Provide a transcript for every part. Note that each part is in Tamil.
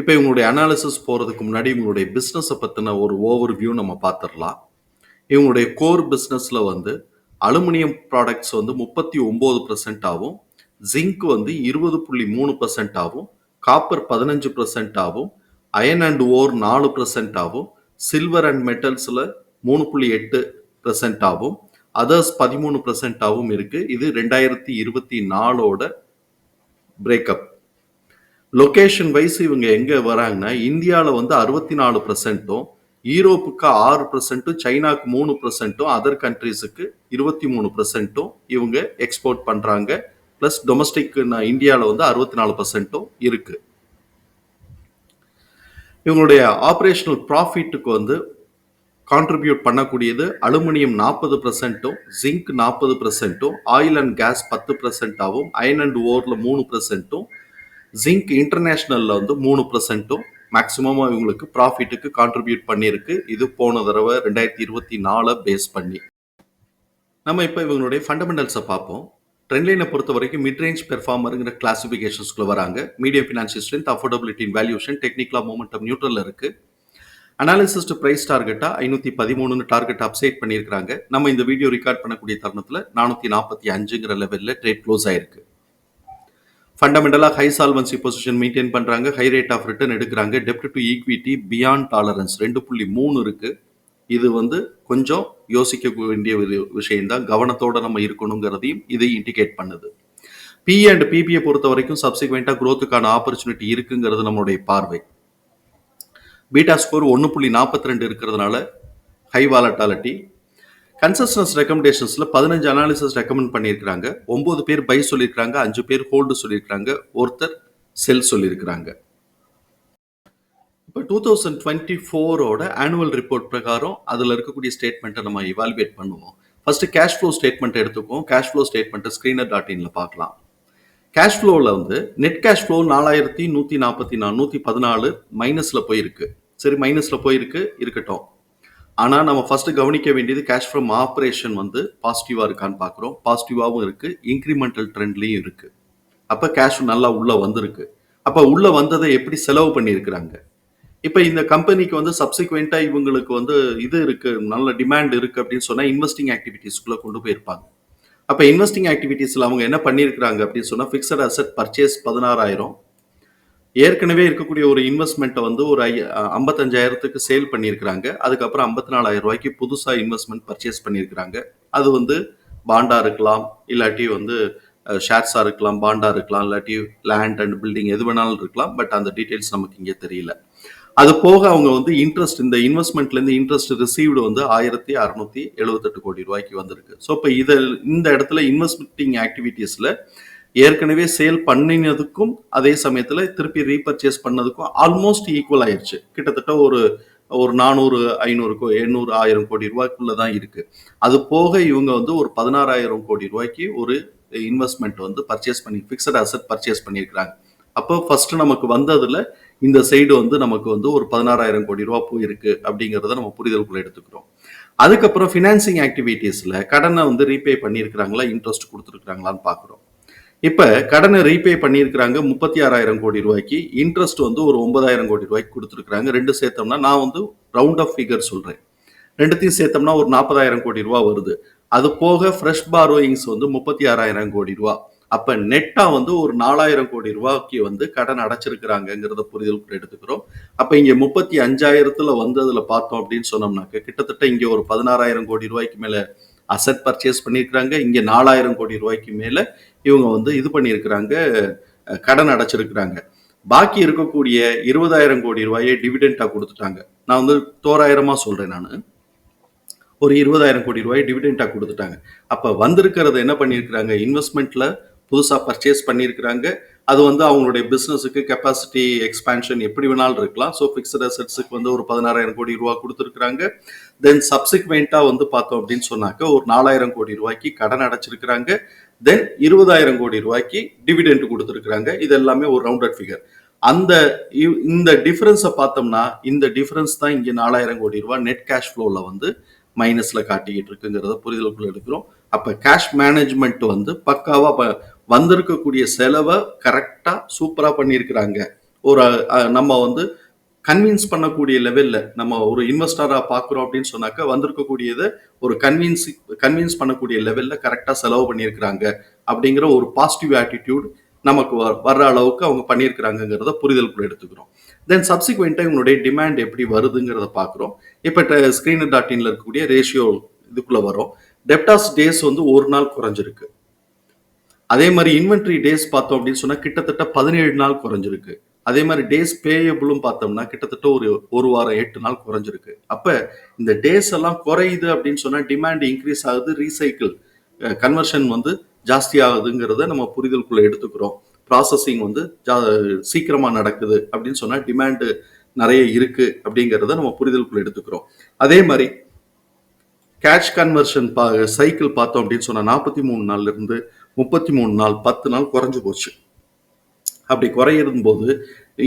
இப்போ இவங்களுடைய அனாலிசிஸ் போகிறதுக்கு முன்னாடி இவங்களுடைய பிஸ்னஸை பற்றின ஒரு ஓவர் வியூ நம்ம பார்த்துடலாம் இவங்களுடைய கோர் பிஸ்னஸில் வந்து அலுமினியம் ப்ராடக்ட்ஸ் வந்து முப்பத்தி ஒம்பது பர்சன்ட் ஆகும் ஜிங்க் வந்து இருபது புள்ளி மூணு பர்சன்ட் ஆகும் காப்பர் பதினஞ்சு பர்சன்ட் ஆகும் அயன் அண்ட் ஓர் நாலு பர்சன்ட் ஆகும் சில்வர் அண்ட் மெட்டல்ஸில் மூணு புள்ளி எட்டு பர்சன்ட் ஆகும் அதர்ஸ் பதிமூணு பர்சன்ட் ஆகும் இது ரெண்டாயிரத்தி இருபத்தி நாலோட பிரேக்கப் லொகேஷன் வைஸ் இவங்க எங்கே வராங்கன்னா இந்தியாவில் வந்து அறுபத்தி நாலு பர்சன்ட்டும் யூரோப்புக்கு ஆறு பர்சன்ட்டும் சைனாக்கு மூணு பர்சன்ட்டும் அதர் கண்ட்ரீஸுக்கு இருபத்தி மூணு பர்சன்ட்டும் இவங்க எக்ஸ்போர்ட் பண்ணுறாங்க ப்ளஸ் டொமஸ்டிக் இந்தியாவில் வந்து அறுபத்தி நாலு பர்சன்ட்டும் இருக்கு. இவங்களுடைய ஆப்ரேஷனல் ப்ராஃபிட்டுக்கு வந்து கான்ட்ரிபியூட் பண்ணக்கூடியது அலுமினியம் நாற்பது பர்சன்ட்டும் ஜிங்க் நாற்பது பர்சன்ட்டும் ஆயில் அண்ட் கேஸ் பத்து பர்சன்ட்டாகவும் அயன் அண்ட் ஓரில் மூணு பர்சன்ட்டும் ஜிங்க் இன்டர்நேஷ்னலில் வந்து மூணு பர்சன்ட்டும் மேக்ஸிமமாக இவங்களுக்கு ப்ராஃபிட்டுக்கு கான்ட்ரிபியூட் பண்ணியிருக்கு. இது போன தடவை ரெண்டாயிரத்தி இருபத்தி நாலை பேஸ் பண்ணி. நம்ம இப்போ இவங்களுடைய ஃபண்டமெண்டல்ஸை பார்ப்போம். ட்ரெண்ட்லைனை பொறுத்த வரைக்கும் மிட்ரேஞ்ச் பெர்ஃபார்மருங்கிற கிளாசிஃபிகேஷன்ஸ்குள்ள வராங்க. மீடியம் ஃபினான்ஷியல் ஸ்ட்ரென்த் அஃபோர்டபிலிட்டின் வேல்யூஷன் டெக்னிக்கலாக மூமெண்டம் நியூட்ரல் இருக்குது அனாலிசிஸ்ட் பிரைஸ் டார்கெட்டாக ஐநூற்றி பதிமூணுன்னு டார்கெட் அப்சைட் பண்ணியிருக்காங்க நம்ம இந்த வீடியோ ரெக்கார்ட் பண்ணக்கூடிய தருணத்தில் நானூற்றி நாற்பத்தி அஞ்சுங்கிற லெவலில் ட்ரேட் க்ளோஸ் ஆயிருக்கு. ஃபண்டமெண்டலாக ஹை சால்வன்சி பொசிஷன் மெயின்டைன் பண்ணுறாங்க ஹை ரேட் ஆஃப் ரிட்டர்ன் எடுக்கிறாங்க. டெப்ட் டு ஈக்விட்டி பியாண்ட் டாலரன்ஸ் ரெண்டு புள்ளி மூணு இருக்குது இது வந்து கொஞ்சம் யோசிக்க வேண்டிய ஒரு விஷயம்தான். கவனத்தோடு நம்ம இருக்கணுங்கிறதையும் இது இண்டிகேட் பண்ணுது. பி அண்ட் பிபியை பொறுத்த வரைக்கும் சப்சிக்வெண்ட்டாக குரோத்துக்கான ஆப்பர்ச்சுனிட்டி இருக்குங்கிறது நம்மளுடைய பார்வை. பீட்டா ஸ்கோர் ஒன்று புள்ளி நாற்பத்தி ரெண்டு இருக்கிறதுனால ஹை வாலட்டாலிட்டி கன்சஸ்டன்ஸ் ரெக்கமெண்டேஷன்ஸில் பதினஞ்சு அனாலிசிஸ் ரெக்கமெண்ட் பண்ணியிருக்கிறாங்க. ஒம்பது பேர் பை சொல்லியிருக்கிறாங்க அஞ்சு பேர் ஹோல்டு சொல்லியிருக்கிறாங்க ஒருத்தர் செல் சொல்லியிருக்கிறாங்க. இப்போ டூ தௌசண்ட் டுவெண்ட்டி ஃபோரோட ஆனுவல் ரிப்போர்ட் பிரகாரம் அதில் இருக்கக்கூடிய ஸ்டேட்மெண்ட்டை நம்ம இவால்வேட் பண்ணுவோம். ஃபர்ஸ்ட் கேஷ் ஃப்ளோ ஸ்டேட்மெண்ட் எடுத்துக்குவோம். கேஷ் ஃப்ளோ ஸ்டேட்மெண்ட்டை ஸ்க்ரீனர் டாட் இனில் பார்க்கலாம். கேஷ் ஃப்ளோவில் வந்து நெட் கேஷ் ஃப்ளோ நாலாயிரத்தி நூற்றி நாற்பத்தி நாலு நூற்றி பதினாலு மைனஸில் போயிருக்கு. சரி மைனஸில் போயிருக்கு இருக்கட்டும். ஆனால் நம்ம ஃபஸ்ட்டு கவனிக்க வேண்டியது கேஷ் ஃப்ரம் ஆப்ரேஷன் வந்து பாசிட்டிவாக இருக்கான்னு பார்க்குறோம் பாசிட்டிவாகவும் இருக்குது இன்க்ரிமெண்டல் ட்ரெண்ட்லேயும் இருக்குது அப்போ கேஷ் நல்லா உள்ளே வந்திருக்கு. அப்போ உள்ளே வந்ததை எப்படி செலவு பண்ணியிருக்கிறாங்க? இப்போ இந்த கம்பெனிக்கு வந்து சப்சிக்வெண்ட்டாக இவங்களுக்கு வந்து இது இருக்குது நல்ல டிமாண்ட் இருக்குது அப்படின்னு சொன்னால் இன்வெஸ்டிங் ஆக்டிவிட்டீஸ்க்குள்ளே கொண்டு போயிருப்பாங்க. அப்போ இன்வெஸ்டிங் ஆக்டிவிட்டீஸில் அவங்க என்ன பண்ணியிருக்கிறாங்க அப்படின்னு சொன்னால் ஃபிக்ஸட் அசெட் பர்ச்சேஸ் பதினாறாயிரம். ஏற்கனவே இருக்கக்கூடிய ஒரு இன்வெஸ்ட்மெண்ட்டை வந்து ஒரு ஐ ஐம்பத்தஞ்சாயிரத்துக்கு சேல் பண்ணியிருக்கிறாங்க. அதுக்கப்புறம் ஐம்பத்தி நாலாயிரம் ரூபாய்க்கு புதுசாக இன்வெஸ்ட்மெண்ட் பர்ச்சேஸ் பண்ணியிருக்கிறாங்க. அது வந்து பாண்டா இருக்கலாம் இல்லாட்டி வந்து ஷேர்ஸாக இருக்கலாம் பாண்டா இருக்கலாம் இல்லாட்டி லேண்ட் அண்ட் பில்டிங் எது வேணாலும் இருக்கலாம் பட் அந்த டீட்டெயில்ஸ் நமக்கு இங்கே தெரியல. அது போக அவங்க வந்து இன்ட்ரெஸ்ட் இந்த இன்வெஸ்ட்மெண்ட்லேருந்து இன்ட்ரெஸ்ட் ரிசீவ்டு வந்து ஆயிரத்தி அறுநூத்தி எழுபத்தெட்டு கோடி ரூபாய்க்கு வந்திருக்கு. ஸோ இப்போ இதில் இந்த இடத்துல இன்வெஸ்ட்மெண்டிங் ஆக்டிவிட்டீஸில் ஏற்கனவே சேல் பண்ணினதுக்கும் அதே சமயத்தில் திருப்பி ரீபர்ச்சேஸ் பண்ணதுக்கும் ஆல்மோஸ்ட் ஈக்குவல் ஆயிடுச்சு கிட்டத்தட்ட ஒரு ஒரு நானூறு ஐநூறு எண்ணூறு ஆயிரம் கோடி ரூபாய்க்குள்ள தான் இருக்கு. அது போக இவங்க வந்து ஒரு பதினாறாயிரம் கோடி ரூபாய்க்கு ஒரு இன்வெஸ்ட்மெண்ட் வந்து பர்ச்சேஸ் பண்ணி ஃபிக்ஸட் அசட் பர்ச்சேஸ் பண்ணியிருக்கிறாங்க. அப்போ ஃபர்ஸ்ட் நமக்கு வந்ததுல இந்த சைடு வந்து நமக்கு வந்து ஒரு பதினாறாயிரம் கோடி ரூபா போயிருக்கு அப்படிங்கிறத நம்ம புரிதலுக்குள்ள எடுத்துக்கிறோம். அதுக்கப்புறம் ஃபினான்சிங் ஆக்டிவிட்டீஸ்ல கடனை வந்து ரீபே பண்ணியிருக்கிறாங்களா இன்ட்ரெஸ்ட் கொடுத்துருக்காங்களான்னு பார்க்குறோம். இப்போ கடனை ரீபே பண்ணியிருக்கிறாங்க முப்பத்தி ஆறாயிரம் கோடி ரூபாய்க்கு. இன்ட்ரெஸ்ட் வந்து ஒரு ஒன்பதாயிரம் கோடி ரூபாய்க்கு கொடுத்துருக்குறாங்க. ரெண்டு சேர்த்தோம்னா நான் வந்து ரவுண்ட் ஆஃப் ஃபிகர் சொல்கிறேன் ரெண்டுத்தையும் சேர்த்தோம்னா ஒரு நாற்பதாயிரம் கோடி ரூபா வருது. அது போக ஃப்ரெஷ் பாரோயிங்ஸ் வந்து முப்பத்தி ஆறாயிரம் கோடி ரூபா. அப்போ நெட்டாக வந்து ஒரு நாலாயிரம் கோடி ரூபாய்க்கு வந்து கடன் அடைச்சிருக்கிறாங்கங்கிறத புரிதலுக்கு எடுத்துக்கிறோம். அப்போ இங்கே முப்பத்தி அஞ்சாயிரத்தில் வந்ததில் பார்த்தோம் அப்படின்னு சொன்னோம்னாக்க கிட்டத்தட்ட இங்கே ஒரு பதினாறாயிரம் கோடி ரூபாய்க்கு மேலே அசட் பர்ச்சேஸ் பண்ணியிருக்கிறாங்க. இங்கே நாலாயிரம் கோடி ரூபாய்க்கு மேலே இவங்க வந்து இது பண்ணியிருக்கிறாங்க கடன் அடைச்சிருக்கிறாங்க. பாக்கி இருக்கக்கூடிய இருபதாயிரம் கோடி ரூபாயை டிவிடெண்டாக கொடுத்துட்டாங்க. நான் வந்து தோராயிரமாக சொல்கிறேன் நான். ஒரு இருபதாயிரம் கோடி ரூபாய் டிவிடெண்டாக கொடுத்துட்டாங்க. அப்போ வந்திருக்கிறத என்ன பண்ணியிருக்கிறாங்க? இன்வெஸ்ட்மெண்ட்டில் புதுசாக பர்ச்சேஸ் பண்ணியிருக்கிறாங்க. அது வந்து அவங்களுடைய பிஸ்னஸுக்கு கெப்பாசிட்டி எக்ஸ்பேன்ஷன் எப்படி வேணாலும் இருக்கலாம். ஸோ ஃபிக்ஸட் அசட்ஸுக்கு வந்து ஒரு பதினாறாயிரம் கோடி ரூபா கொடுத்துருக்குறாங்க. தென் சப்சிக்வெண்ட்டாக வந்து பார்த்தோம் அப்படின்னு சொன்னாக்க ஒரு நாலாயிரம் கோடி ரூபாய்க்கு கடன் அடைச்சிருக்கிறாங்க. தென் இருபதாயிரம் கோடி ரூபாய்க்கு டிவிடெண்ட் கொடுத்துருக்குறாங்க. இது எல்லாமே ஒரு ரவுண்டட் ஃபிகர் அந்த இ- இந்த டிஃபரன்ஸை பார்த்தோம்னா இந்த டிஃபரன்ஸ் தான் இங்கே நாலாயிரம் கோடி ரூபாய் நெட் கேஷ் ஃப்ளோவில் வந்து மைனஸில் காட்டிக்கிட்டு இருக்குங்கிறத புரிதலுக்குள்ள எடுக்கிறோம். அப்போ கேஷ் மேனேஜ்மெண்ட் வந்து பக்காவாக வந்திருக்கக்கூடிய செலவை கரெக்டாக சூப்பராக பண்ணியிருக்கிறாங்க. ஒரு நம்ம வந்து கன்வின்ஸ் பண்ணக்கூடிய லெவலில் நம்ம ஒரு இன்வெஸ்டராக பார்க்குறோம் அப்படின்னு சொன்னாக்க வந்திருக்கக்கூடியதை ஒரு கன்வின்ஸ் கன்வின்ஸ் பண்ணக்கூடிய லெவலில் கரெக்டாக செலவு பண்ணியிருக்கிறாங்க. அப்படிங்கிற ஒரு பாசிட்டிவ் ஆட்டிடியூட் நமக்கு வ- வர்ற அளவுக்கு அவங்க பண்ணியிருக்கிறாங்கங்கிறத புரிதலுக்குள்ள எடுத்துக்கிறோம். தென் சப்சிக்வெண்ட்டாக இவங்களுடைய டிமாண்ட் எப்படி வருதுங்கிறத பார்க்குறோம். இப்போ ஸ்க்ரீன் டாட் இன்ல இருக்கக்கூடிய ரேஷியோ இதுக்குள்ளே வரும். டெப்டாஸ் டேஸ் வந்து ஒரு நாள் குறைஞ்சிருக்கு. அதே மாதிரி இன்வென்ட்ரி டேஸ் பார்த்தோம் அப்படின்னு சொன்னால் கிட்டத்தட்ட பதினேழு நாள் குறைஞ்சிருக்கு. அதே மாதிரி டேஸ் பேயபிளும் பார்த்தோம்னா கிட்டத்தட்ட ஒரு ஒரு வாரம் எட்டு நாள் குறைஞ்சிருக்கு. அப்போ இந்த டேஸ் எல்லாம் குறையுது அப்படின்னு சொன்னால் டிமாண்ட் இன்க்ரீஸ் ஆகுது ரீசைக்கிள் கன்வர்ஷன் வந்து ஜாஸ்தி ஆகுதுங்கிறத நம்ம புரிதலுக்குள்ளே எடுத்துக்கிறோம். ப்ராசஸிங் வந்து ஜா- சீக்கிரமாக நடக்குது அப்படின்னு சொன்னால் டிமாண்டு நிறைய இருக்குது அப்படிங்கிறத நம்ம புரிதலுக்குள்ளே எடுத்துக்கிறோம். அதே மாதிரி கேஷ் கன்வர்ஷன் பா சைக்கிள் பார்த்தோம் அப்படின்னு சொன்னால் நாற்பத்தி மூணு நாள்ல இருந்து முப்பத்தி மூணு நாள் பத்து நாள் குறைஞ்சு போச்சு. அப்படி குறையிடும் போது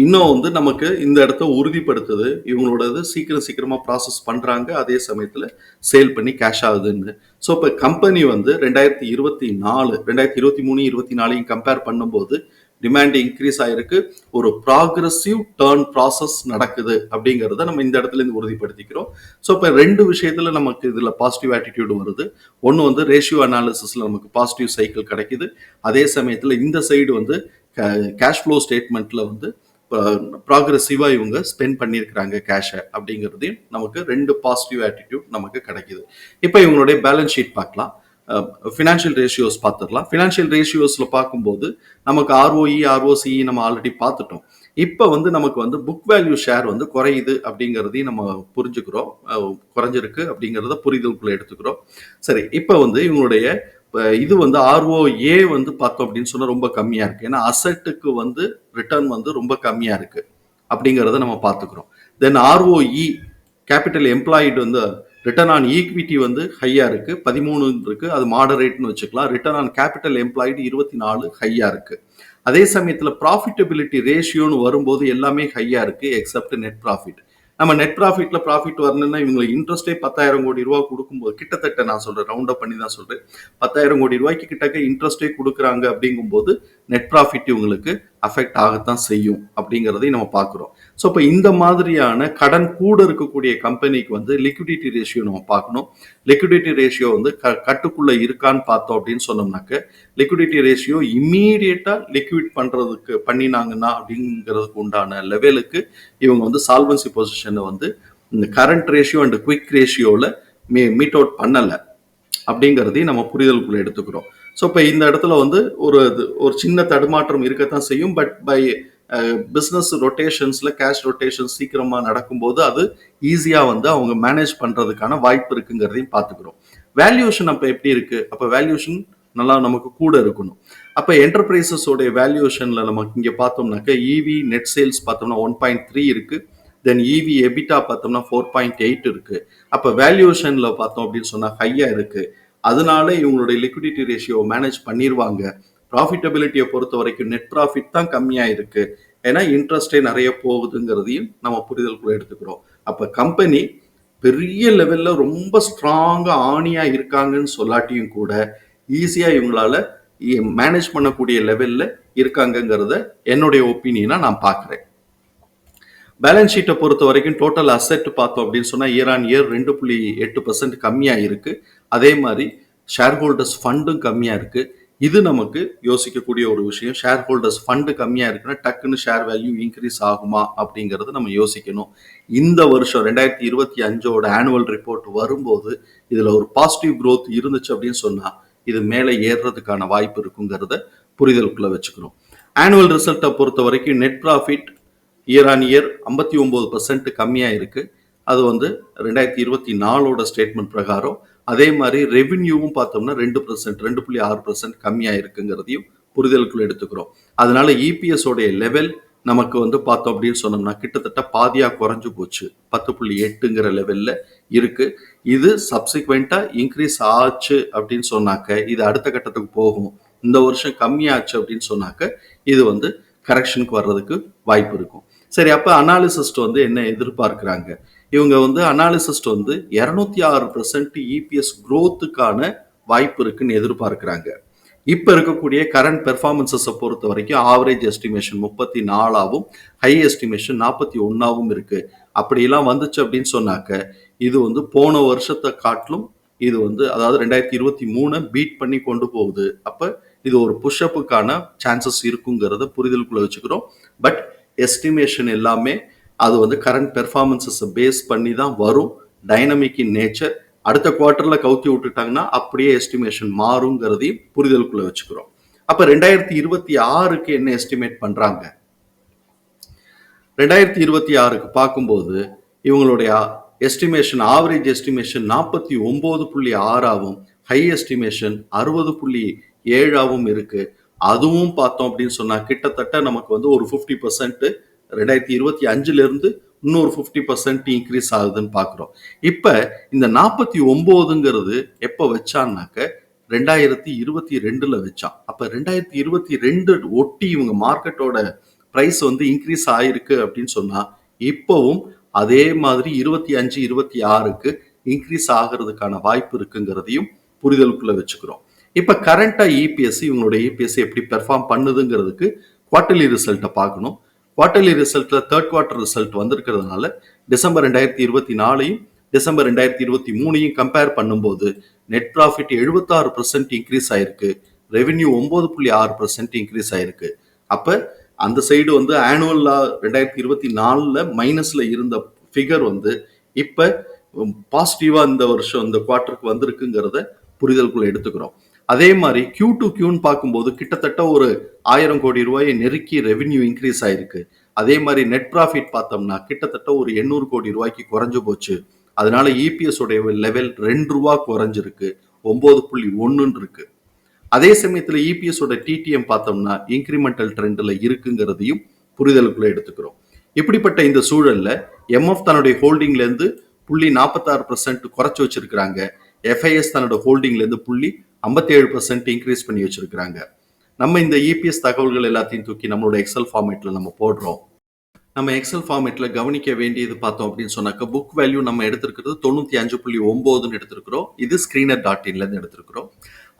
இன்னும் வந்து நமக்கு இந்த இடத்த உறுதிப்படுத்துது. இவங்களோடது சீக்கிரம் சீக்கிரமாக ப்ராசஸ் பண்ணுறாங்க அதே சமயத்தில் சேல் பண்ணி கேஷ் ஆகுதுன்னு. ஸோ இப்போ கம்பெனி வந்து ரெண்டாயிரத்தி இருபத்தி நாலு ரெண்டாயிரத்தி இருபத்தி மூணு இருபத்தி நாலையும் கம்பேர் பண்ணும்போது டிமாண்ட் இன்க்ரீஸ் ஆயிருக்கு. ஒரு ப்ராக்ரஸிவ் டேர்ன் ப்ராசஸ் நடக்குது அப்படிங்கிறத நம்ம இந்த இடத்துல இருந்து உறுதிப்படுத்திக்கிறோம். ஸோ இப்போ ரெண்டு விஷயத்துல நமக்கு இதில் பாசிட்டிவ் ஆட்டிடியூடு வருது. ஒன்று வந்து ரேஷியோ அனாலிசிஸ்ல நமக்கு பாசிட்டிவ் சைக்கிள் கிடைக்குது. அதே சமயத்தில் இந்த சைடு வந்து கேஷ் ஃப்ளோ ஸ்டேட்மெண்ட்ல வந்து ப்ராக்ரஸிவாக இவங்க ஸ்பெண்ட் பண்ணியிருக்கிறாங்க கேஷை அப்படிங்கிறதையும் நமக்கு ரெண்டு பாசிட்டிவ் ஆட்டிடியூட் நமக்கு கிடைக்குது. இப்போ இவங்களுடைய பேலன்ஸ் ஷீட் பார்க்கலாம். ஃபினான்ஷியல் ரேஷியோஸ் பார்த்துடலாம். ஃபினான்ஷியல் ரேஷியோஸில் பார்க்கும்போது நமக்கு ஆர்ஓஇ ஆர்ஓசிஇ நம்ம ஆல்ரெடி பார்த்துட்டோம். இப்போ வந்து நமக்கு வந்து புக் வேல்யூ ஷேர் வந்து குறையுது அப்படிங்கிறதையும் நம்ம புரிஞ்சுக்கிறோம். குறைஞ்சிருக்கு அப்படிங்கிறத புரிதலுக்குள்ள எடுத்துக்கிறோம். சரி இப்போ வந்து இவங்களுடைய இது வந்து ஆர்ஓஏ வந்து பார்த்தோம் அப்படின்னு சொன்னால் ரொம்ப கம்மியாக இருக்குது ஏன்னா அசட்டுக்கு வந்து ரிட்டர்ன் வந்து ரொம்ப கம்மியாக இருக்குது அப்படிங்கிறத நம்ம பார்த்துக்கிறோம். தென் ஆர்ஓஇ கேபிட்டல் எம்ப்ளாய்டு வந்து ரிட்டர்ன் ஆன் ஈக்விட்டி வந்து ஹையா இருக்கு. பதிமூணு இருக்கு. அது மாடரேட்னு வச்சுக்கலாம். ரிட்டர்ன் ஆன் கேபிட்டல் எம்ப்ளாய்டு இருபத்தி நாலு ஹையா இருக்கு. அதே சமயத்தில் ப்ராஃபிட்டபிலிட்டி ரேஷியோன்னு வரும்போது எல்லாமே ஹையா இருக்கு எக்ஸப்ட் நெட் ப்ராஃபிட் நம்ம நெட் ப்ராஃபிட்ல ப்ராஃபிட் வரணும்னா இவங்களுக்கு இன்ட்ரெஸ்டே பத்தாயிரம் கோடி ரூபா கொடுக்கும்போது கிட்டத்தட்ட நான் சொல்றேன் ரவுண்ட் அப் பண்ணி தான் சொல்றேன். பத்தாயிரம் கோடி ரூபாய்க்கு கிட்டக்க இன்ட்ரெஸ்டே கொடுக்குறாங்க அப்படிங்கும்போது நெட் ப்ராஃபிட் இவங்களுக்கு அஃபெக்ட் ஆகத்தான் செய்யும் அப்படிங்கிறதையும் நம்ம பார்க்குறோம். ஸோ இப்போ இந்த மாதிரியான கடன் கூட இருக்கக்கூடிய கம்பெனிக்கு வந்து லிக்விடிட்டி ரேஷியோ நம்ம பார்க்கணும். லிக்விடிட்டி ரேஷியோ வந்து க கட்டுக்குள்ளே இருக்கான்னு பார்த்தோம் அப்படின்னு சொன்னோம்னாக்க லிக்விடிட்டி ரேஷியோ இம்மீடியட்டாக லிக்விட் பண்ணுறதுக்கு பண்ணினாங்கன்னா அப்படிங்கிறதுக்கு உண்டான லெவலுக்கு இவங்க வந்து சால்வன்சி பொசிஷனை வந்து இந்த கரண்ட் ரேஷியோ அண்ட் குவிக் ரேஷியோவில் மீ மீட் அவுட் பண்ணலை அப்படிங்கிறதையும் நம்ம புரிதலுக்குள்ளே எடுத்துக்கிறோம். ஸோ இப்போ இந்த இடத்துல வந்து ஒரு ஒரு சின்ன தடுமாற்றம் இருக்கத்தான் செய்யும். பட் பை பிஸ்னஸ் ரொட்டேஷன்ஸில் கேஷ் ரொட்டேஷன் சீக்கிரமாக நடக்கும்போது அது ஈஸியாக வந்து அவங்க மேனேஜ் பண்ணுறதுக்கான வாய்ப்பு இருக்குங்கிறதையும் பார்த்துக்கிறோம். வேல்யூஷன் அப்போ எப்படி இருக்குது அப்போ வேல்யூஷன் நல்லா நமக்கு கூட இருக்கணும். அப்போ என்டர்பிரைசஸோடைய வேல்யூஷனில் நமக்கு இங்கே பார்த்தோம்னாக்க இவி நெட் சேல்ஸ் பார்த்தோம்னா ஒன் பாயிண்ட் த்ரீ இருக்குது தென் இவி எபிட்டா பார்த்தோம்னா ஃபோர் பாயிண்ட் எயிட் இருக்குது அப்போ வேல்யூஷனில் பார்த்தோம் அப்படின்னு சொன்னால் ஹையாக இருக்குது அதனால இவங்களுடைய லிக்விடிட்டி ரேஷியோ மேனேஜ் பண்ணிடுவாங்க ப்ராஃபிட்டபிலிட்டியை பொறுத்த வரைக்கும் நெட் ப்ராஃபிட் தான் கம்மியாக இருக்கு. ஏன்னா இன்ட்ரெஸ்டே நிறைய போகுதுங்கிறதையும் நம்ம புரிதலுக்குள்ள எடுத்துக்கிறோம். அப்போ கம்பெனி பெரிய லெவலில் ரொம்ப ஸ்ட்ராங்காக ஆணியாக இருக்காங்கன்னு சொல்லாட்டியும் கூட ஈஸியாக இவங்களால மேனேஜ் பண்ணக்கூடிய லெவலில் இருக்காங்கங்கிறத என்னுடைய ஒப்பீனியனாக நான் பார்க்குறேன் பேலன்ஸ் ஷீட்டை பொறுத்த வரைக்கும் டோட்டல் அசெட் பார்த்தோம் அப்படின்னு சொன்னால் இயர் ஆன் இயர் ரெண்டு புள்ளி எட்டு பர்சன்ட் கம்மியாக இருக்குது அதே மாதிரி ஷேர் ஹோல்டர்ஸ் ஃபண்டும் கம்மியாக இருக்குது இது நமக்கு யோசிக்கக்கூடிய ஒரு விஷயம். ஷேர் ஹோல்டர்ஸ் ஃபண்டு கம்மியாக இருக்குன்னா டக்குன்னு ஷேர் வேல்யூ இன்க்ரீஸ் ஆகுமா அப்படிங்கிறது நம்ம யோசிக்கணும். இந்த வருஷம் ரெண்டாயிரத்தி இருபத்தி அஞ்சோட ஆனுவல் ரிப்போர்ட் வரும்போது இதில் ஒரு பாசிட்டிவ் க்ரோத் இருந்துச்சு அப்படின்னு சொன்னால் இது மேலே ஏறுறதுக்கான வாய்ப்பு இருக்குங்கிறத புரிதலுக்குள்ளே வச்சுக்கிறோம் ஆனுவல் ரிசல்ட்டை பொறுத்த வரைக்கும் net profit year on year ஐம்பத்தி ஒம்பது பர்சன்ட் கம்மியாக இருக்குது அது வந்து ரெண்டாயிரத்தி இருபத்தி நாலோட ஸ்டேட்மெண்ட் பிரகாரம் அதே மாதிரி ரெவின்யூவும் பார்த்தோம்னா ரெண்டு பர்சன்ட் ரெண்டு புள்ளி ஆறு பர்சன்ட் கம்மியாக இருக்குங்கிறதையும் புரிதலுக்குள்ள எடுத்துக்கிறோம். அதனால இபிஎஸ் உடைய லெவல் நமக்கு வந்து பார்த்தோம் அப்படின்னு சொன்னோம்னா கிட்டத்தட்ட பாதியாக குறைஞ்சு போச்சு. பத்து புள்ளி எட்டுங்கிற லெவலில் இருக்கு. இது சப்சிக்வெண்ட்டாக இன்க்ரீஸ் ஆச்சு அப்படின்னு சொன்னாக்க இது அடுத்த கட்டத்துக்கு போகும். இந்த வருஷம் கம்மியாச்சு அப்படின்னு சொன்னாக்க இது வந்து கரெக்ஷனுக்கு வர்றதுக்கு வாய்ப்பு இருக்கும். சரி அப்போ அனாலிசிஸ்ட் வந்து என்ன எதிர்பார்க்குறாங்க? இவங்க வந்து அனாலிசிஸ்ட் வந்து இரநூத்தி ஆறு பர்சன்ட் இபிஎஸ் குரோத்துக்கான வாய்ப்பு இருக்குன்னு எதிர்பார்க்குறாங்க. இப்போ இருக்கக்கூடிய கரண்ட் பெர்ஃபார்மன்சஸை பொறுத்த வரைக்கும் ஆவரேஜ் எஸ்டிமேஷன் முப்பத்தி நாலாவும் ஹை எஸ்டிமேஷன் நாற்பத்தி ஒன்றாவும் இருக்குது அப்படிலாம் வந்துச்சு அப்படின்னு சொன்னாக்க இது வந்து போன வருஷத்தை காட்டிலும் இது வந்து அதாவது ரெண்டாயிரத்தி இருபத்தி மூணை பீட் பண்ணி கொண்டு போகுது. அப்போ இது ஒரு புஷ்அப்புக்கான சான்சஸ் இருக்குங்கிறத புரிதலுக்குள்ளே வச்சுக்கிறோம். பட் எஸ்டிமேஷன் எல்லாமே அது வந்து கரண்ட் பெர்ஃபார்மன்சஸை பேஸ் பண்ணி தான் வரும். டைனமிக் இன் நேச்சர் அடுத்த குவார்ட்டர்ல கவுத்தி விட்டுட்டாங்கன்னா அப்படியே எஸ்டிமேஷன் மாறுங்கிறதையும் புரிதலுக்குள்ள வச்சுக்கிறோம். அப்போ ரெண்டாயிரத்தி இருபத்தி ஆறுக்கு என்ன எஸ்டிமேட் பண்றாங்க? ரெண்டாயிரத்தி இருபத்தி ஆறுக்கு பார்க்கும்போது இவங்களுடைய எஸ்டிமேஷன் ஆவரேஜ் எஸ்டிமேஷன் நாற்பத்தி ஒம்பது புள்ளி ஆறாவும் ஹை எஸ்டிமேஷன் அறுபது புள்ளி ஏழாவும் இருக்கு. அதுவும் பார்த்தோம் அப்படின்னு சொன்னா கிட்டத்தட்ட நமக்கு வந்து ஒரு ஃபிஃப்டி பர்சன்ட்டு ரெண்டாயிரத்தி இருபத்தி அஞ்சுலேருந்து இன்னொரு ஃபிஃப்டி பர்சன்ட் இன்க்ரீஸ் ஆகுதுன்னு பார்க்குறோம். இப்போ இந்த நாற்பத்தி ஒம்போதுங்கிறது எப்போ வச்சான்னாக்க ரெண்டாயிரத்தி இருபத்தி ரெண்டில் வச்சான். அப்போ ரெண்டாயிரத்தி இருபத்தி ரெண்டு ஒட்டி இவங்க மார்க்கெட்டோட ப்ரைஸ் வந்து இன்க்ரீஸ் ஆகிருக்கு அப்படின்னு சொன்னால் இப்போவும் அதே மாதிரி இருபத்தி அஞ்சு இருபத்தி ஆறுக்கு இன்க்ரீஸ் ஆகிறதுக்கான வாய்ப்பு இருக்குங்கிறதையும் புரிதலுக்குள்ள வச்சுக்கிறோம். இப்போ கரண்ட்டாக இபிஎஸ்சி இவங்களோட இபிஎஸ்சி எப்படி பெர்ஃபார்ம் பண்ணுதுங்கிறதுக்கு குவார்டர்லி ரிசல்ட்டை பார்க்கணும். குவார்டர்லி ரிசல்ட்ல தேர்ட் குவார்டர் ரிசல்ட் வந்திருக்கிறதுனால டிசம்பர் ரெண்டாயிரத்தி இருபத்தி நாலையும் டிசம்பர் ரெண்டாயிரத்தி இருபத்தி மூணையும் கம்பேர் பண்ணும்போது நெட் ப்ராஃபிட் எழுபத்தாறு பர்சன்ட் இன்க்ரீஸ் ஆயிருக்கு. ரெவென்யூ ஒன்பது புள்ளி ஆறு பர்சன்ட் இன்க்ரீஸ் ஆயிருக்கு. அப்ப அந்த சைடு வந்து ஆனுவலாக ரெண்டாயிரத்தி இருபத்தி நாலுல மைனஸ்ல இருந்த ஃபிகர் வந்து இப்ப பாசிட்டிவா இந்த வருஷம் இந்த குவார்ட்டருக்கு வந்திருக்குங்கிறத புரிதலுக்குள்ள எடுத்துக்கிறோம். அதே மாதிரி கியூ டு கியூன்னு பார்க்கும்போது கிட்டத்தட்ட ஒரு ஆயிரம் கோடி ரூபாயை நெருக்கி ரெவென்யூ இன்க்ரீஸ் ஆயிருக்கு. அதே மாதிரி நெட் ப்ராஃபிட் பார்த்தோம்னா கிட்டத்தட்ட ஒரு எண்ணூறு கோடி ரூபாய்க்கு குறைஞ்சு போச்சு. அதனால இபிஎஸ் உடைய லெவல் ரெண்டு ரூபா குறைஞ்சிருக்கு. ஒன்பது புள்ளி ஒன்றுன்னு இருக்கு. அதே சமயத்தில் இபிஎஸ் உடைய டிடிஎம் பார்த்தோம்னா இன்க்ரிமெண்டல் ட்ரெண்டில் இருக்குங்கிறதையும் புரிதலுக்குள்ள எடுத்துக்கிறோம். இப்படிப்பட்ட இந்த சூழல்ல எம்எஃப் தன்னுடைய ஹோல்டிங்லேருந்து புள்ளி நாற்பத்தாறு பர்சன்ட் குறைச்சி வச்சிருக்கிறாங்க. எஃப்ஐஎஸ் தன்னோட ஹோல்டிங்லேருந்து புள்ளி ஐம்பத்தேழு பர்சன்ட் இன்க்ரீஸ் பண்ணி வச்சிருக்கிறாங்க. நம்ம இந்த இபிஎஸ் தகவல்கள் எல்லாத்தையும் தூக்கி நம்மளோட எக்ஸல் ஃபார்மேட்டில் நம்ம போடுறோம். நம்ம எக்ஸல் ஃபார்மேட்டில் கவனிக்க வேண்டியது பார்த்தோம் அப்படின்னு சொன்னாக்க புக் வேல்யூ நம்ம எடுத்திருக்கிறது தொண்ணூற்றி அஞ்சு புள்ளி ஒம்போதுன்னு எடுத்திருக்கிறோம். இது ஸ்க்ரீனர் டாட் இன்லேருந்து எடுத்திருக்கிறோம்.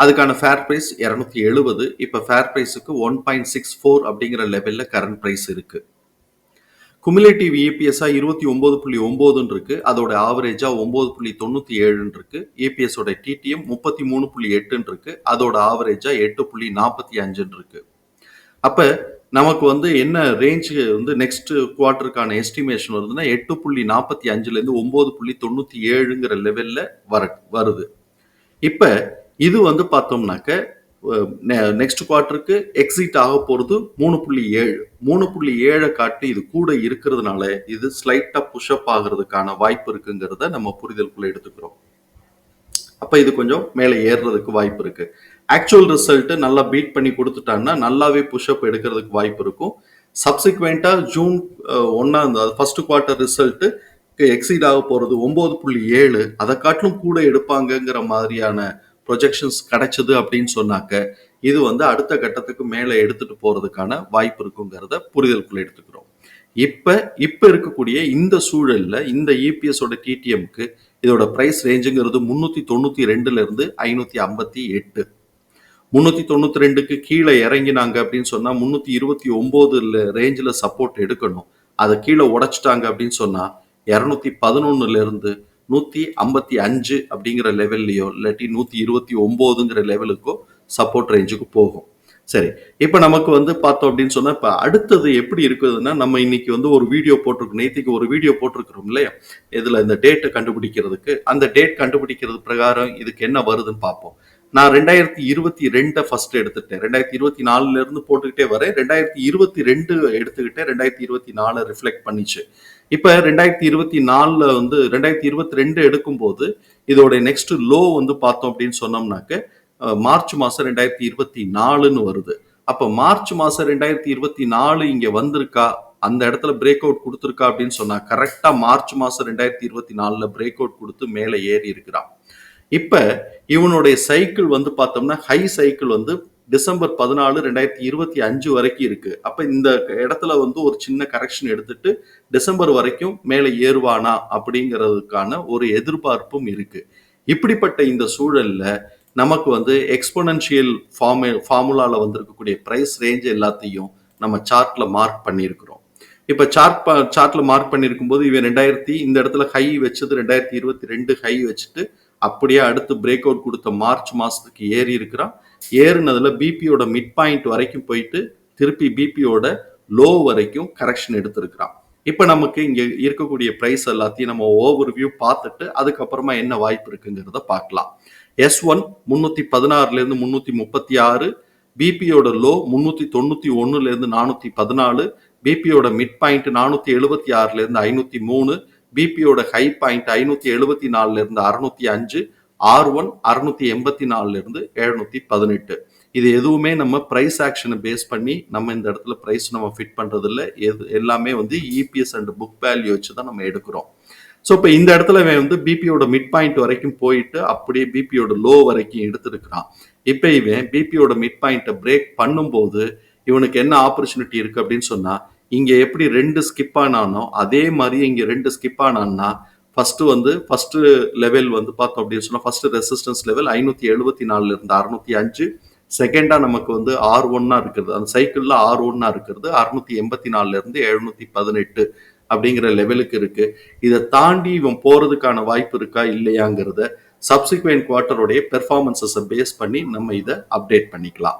அதுக்கான ஃபேர் ப்ரைஸ் இரநூத்தி எழுபது. இப்போ ஃபேர் ப்ரைஸுக்கு ஒன் பாயிண்ட் சிக்ஸ் ஃபோர் அப்படிங்கிற லெவலில் கரண்ட் ப்ரைஸ் இருக்குது குமுலேட்டிவ் இபிஎஸ்ஆ இருபத்தி ஒன்பது புள்ளி ஒன்பதுன்னு இருக்கு அதோட ஆவரேஜா ஒன்பது புள்ளி தொண்ணூத்தி ஏழுன்னு இருக்கு இபிஎஸ் ஓட டிடிஎம் முப்பத்தி மூணு புள்ளி எட்டுன்னு இருக்கு அதோட ஆவரேஜா எட்டு புள்ளி நாற்பத்தி அஞ்சுன்னு இருக்கு அப்ப நமக்கு வந்து என்ன ரேஞ்ச் வந்து நெக்ஸ்ட் குவார்ட்டருக்கான எஸ்டிமேஷன் வருதுன்னா எட்டு புள்ளி நாற்பத்தி அஞ்சுல இருந்து ஒன்பது புள்ளி தொண்ணூத்தி ஏழுங்கிற லெவல்ல வர வருது. இப்ப இது வந்து பார்த்தோம்னாக்க நெக்ஸ்ட் குவார்ட்டருக்கு எக்ஸிட் ஆக போகிறது மூணு புள்ளி ஏழு. மூணு புள்ளி ஏழை காட்டி இது கூட இருக்கிறதுனால இது ஸ்லைட்டாக புஷ்அப் ஆகிறதுக்கான வாய்ப்பு இருக்குங்கிறத நம்ம புரிதலுக்குள்ள எடுத்துக்கிறோம். அப்போ இது கொஞ்சம் மேலே ஏறுறதுக்கு வாய்ப்பு இருக்கு. ஆக்சுவல் ரிசல்ட்டு நல்லா பீட் பண்ணி கொடுத்துட்டாங்கன்னா நல்லாவே புஷ்அப் எடுக்கிறதுக்கு வாய்ப்பு இருக்கும். சப்சிக்வெண்ட்டாக ஜூன் ஒன்னாம் ஃபர்ஸ்ட் குவார்ட்டர் ரிசல்ட்டு எக்ஸீட் ஆக போகிறது ஒம்பது புள்ளி ஏழு. அதை காட்டிலும் கூட எடுப்பாங்கங்கிற மாதிரியான ப்ரொஜெக்ஷன்ஸ் கிடைச்சது அப்படின்னு சொன்னாக்க இது வந்து அடுத்த கட்டத்துக்கு மேலே எடுத்துட்டு போறதுக்கான வாய்ப்பு இருக்குங்கிறத புரிதலுக்குள்ள எடுத்துக்கிறோம். இப்போ இப்போ இருக்கக்கூடிய இந்த சூழலில் இந்த இபிஎஸோட டிடிஎம்க்கு இதோட ப்ரைஸ் ரேஞ்சுங்கிறது முந்நூற்றி தொண்ணூற்றி ரெண்டுலேருந்து ஐநூற்றி ஐம்பத்தி எட்டு. முந்நூற்றி தொண்ணூற்றி ரெண்டுக்கு கீழே இறங்கினாங்க அப்படின்னு சொன்னால் முந்நூற்றி இருபத்தி ஒன்பதுல ரேஞ்சில் சப்போர்ட் எடுக்கணும். அதை கீழே உடைச்சிட்டாங்க அப்படின்னு சொன்னால் இரநூத்தி பதினொன்னுல நூற்றி நூத்தி ஐம்பத்தி அஞ்சு அப்படிங்கிற லெவல்லையோ இல்லாட்டி நூத்தி இருபத்தி ஒன்பதுங்கிற லெவலுக்கோ சப்போர்ட் ரேஞ்சுக்கு போகும். சரி இப்போ நமக்கு வந்து பார்த்தோம் அப்படின்னு சொன்னா இப்போ அடுத்தது எப்படி இருக்குதுன்னா நம்ம இன்னைக்கு வந்து ஒரு வீடியோ போட்டிருக்கோம். நேத்திக்கு ஒரு வீடியோ போட்டிருக்கிறோம் இல்லையா? இதுல இந்த டேட்டை கண்டுபிடிக்கிறதுக்கு. அந்த டேட் கண்டுபிடிக்கிறது பிரகாரம் இதுக்கு என்ன வருதுன்னு பார்ப்போம். நான் ரெண்டாயிரத்தி இருபத்தி ரெண்டை ஃபர்ஸ்ட் எடுத்துட்டேன். ரெண்டாயிரத்தி இருபத்தி நாலுல இருந்து போட்டுக்கிட்டே வரேன். ரெண்டாயிரத்தி இருபத்தி ரெண்டு எடுத்துக்கிட்டேன். ரெண்டாயிரத்தி இருபத்தி நாலு ரிஃப்ளெக்ட் பண்ணிச்சு. இப்போ ரெண்டாயிரத்தி இருபத்தி நாலில் வந்து ரெண்டாயிரத்தி இருபத்தி ரெண்டு எடுக்கும்போது இதோட நெக்ஸ்ட் லோ வந்து பார்த்தோம் அப்படின்னு சொன்னோம்னாக்க மார்ச் மாதம் ரெண்டாயிரத்தி இருபத்தி நாலுன்னு வருது. அப்போ மார்ச் மாதம் ரெண்டாயிரத்தி இருபத்தி நாலு இங்கே வந்திருக்கா? அந்த இடத்துல பிரேக் அவுட் கொடுத்துருக்கா அப்படின்னு சொன்னால் கரெக்டாக மார்ச் மாதம் ரெண்டாயிரத்தி இருபத்தி நாலில் பிரேக் அவுட் கொடுத்து மேலே ஏறி இருக்கிறான். இப்போ இவனுடைய சைக்கிள் வந்து பார்த்தோம்னா ஹை சைக்கிள் வந்து டிசம்பர் பதினாலு ரெண்டாயிரத்தி இருபத்தி அஞ்சு வரைக்கும் இருக்கு. அப்ப இந்த இடத்துல வந்து ஒரு சின்ன கரெக்ஷன் எடுத்துட்டு டிசம்பர் வரைக்கும் மேலே ஏறுவானா அப்படிங்கிறதுக்கான ஒரு எதிர்பார்ப்பும் இருக்கு. இப்படிப்பட்ட இந்த சூழல்ல நமக்கு வந்து எக்ஸ்போனன்ஷியல் ஃபார்மே ஃபார்முலாவில் வந்திருக்கக்கூடிய பிரைஸ் ரேஞ்ச் எல்லாத்தையும் நம்ம சார்ட்ல மார்க் பண்ணியிருக்கிறோம். இப்போ சார்ட் சார்ட்ல மார்க் பண்ணியிருக்கும் போது இவன் ரெண்டாயிரத்தி இந்த இடத்துல ஹை வச்சது ரெண்டாயிரத்தி இருபத்தி ரெண்டு ஹை வச்சுட்டு அப்படியே அடுத்து பிரேக் அவுட் கொடுத்த மார்ச் மாசத்துக்கு ஏறி இருக்கிறான். ஏறுனதுல பிபியோட மிட் பாயிண்ட் வரைக்கும் போயிட்டு திருப்பி பிபியோட லோ வரைக்கும் கரெக்ஷன் எடுத்திருக்கிறான். இப்போ நமக்கு இங்கே இருக்கக்கூடிய ப்ரைஸ் எல்லாத்தையும் நம்ம ஓவர் வியூ பார்த்துட்டு அதுக்கப்புறமா என்ன வாய்ப்பு இருக்குங்கிறத பார்க்கலாம். எஸ் ஒன் முந்நூற்றி பதினாறுலேருந்து முந்நூற்றி முப்பத்தி ஆறு பிபியோட லோ முந்நூற்றி தொண்ணூற்றி ஒன்றுலேருந்து நானூற்றி பதினாலு பிபியோட மிட் பாயிண்ட் நானூற்றி எழுபத்தி ஆறுலேருந்து ஐநூற்றி மூணு பிபியோட ஹை பாயிண்ட் ஐநூற்றி எழுபத்தி நாலுலேருந்து அறுநூத்தி அஞ்சு ஆர் ஒன் அறுநூத்தி எண்பத்தி நாலுல இருந்து எழுநூத்தி பதினெட்டு. இது எதுவுமே நம்ம பிரைஸ் ஆக்ஷனை பேஸ் பண்ணி நம்ம இந்த இடத்துல பிரைஸ் நம்ம ஃபிட் பண்றது இல்லை எது எல்லாமே வந்து இபிஎஸ் அண்ட் புக் வேல்யூ வச்சு தான் நம்ம எடுக்கிறோம். ஸோ இப்போ இந்த இடத்துல வந்து பிபியோட மிட் பாயிண்ட் வரைக்கும் போயிட்டு அப்படியே பிபியோட லோ வரைக்கும் எடுத்திருக்கிறான். இப்போ இவன் பிபியோட மிட் பாயிண்ட்டை பிரேக் பண்ணும்போது இவனுக்கு என்ன ஆப்பர்ச்சுனிட்டி இருக்கு அப்படின்னு சொன்னா இங்க எப்படி ரெண்டு ஸ்கிப் ஆனானோ அதே மாதிரி இங்க ரெண்டு ஸ்கிப் ஆனான்னா ஃபஸ்ட்டு வந்து ஃபஸ்ட்டு லெவல் வந்து பார்த்தோம் அப்படின்னு சொன்னால் ஃபஸ்ட்டு ரெசிஸ்டன்ஸ் லெவல் ஐநூற்றி எழுபத்தி நாலுல இருந்து அறுநூத்தி அஞ்சு. செகண்டாக நமக்கு வந்து ஆர் ஒன்னா இருக்கிறது அந்த சைக்கிளில் ஆர் ஒன்னா இருக்கிறது அறுநூத்தி எண்பத்தி நாலுல இருந்து எழுநூத்தி பதினெட்டு அப்படிங்கிற லெவலுக்கு இருக்கு. இதை தாண்டி இவன் போறதுக்கான வாய்ப்பு இருக்கா இல்லையாங்கிறத சப்சிக்வெண்ட் குவார்ட்டருடைய பெர்ஃபார்மன்சஸை பேஸ் பண்ணி நம்ம இதை அப்டேட் பண்ணிக்கலாம்.